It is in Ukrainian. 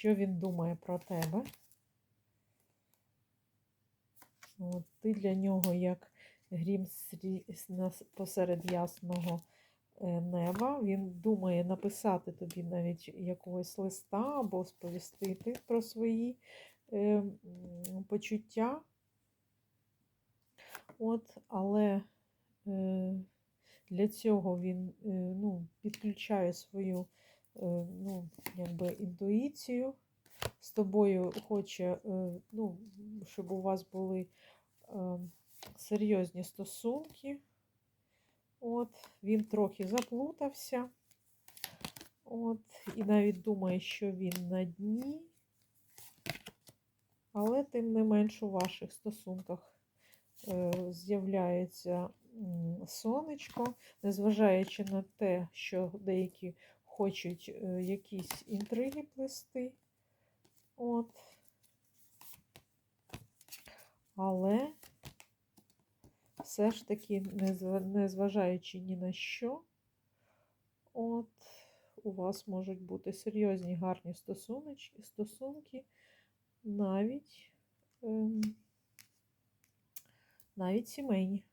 що він думає про тебе. От, ти для нього як грім посеред ясного е, неба. Він думає написати тобі навіть якогось листа або сповістити про свої е, почуття. От, але е, для цього він е, ну, підключає свою ну, якби інтуїцію. З тобою хоче, е, ну, щоб у вас були е, серйозні стосунки. От, він трохи заплутався. От, і навіть думає, що він на дні. Але тим не менш у ваших стосунках е, з'являється сонечко, незважаючи на те, що деякі хочуть е, якісь інтриги плести. От. Але все ж таки, незважаючи ні на що, от, у вас можуть бути серйозні гарні стосунки, навіть, ем, навіть сімейні.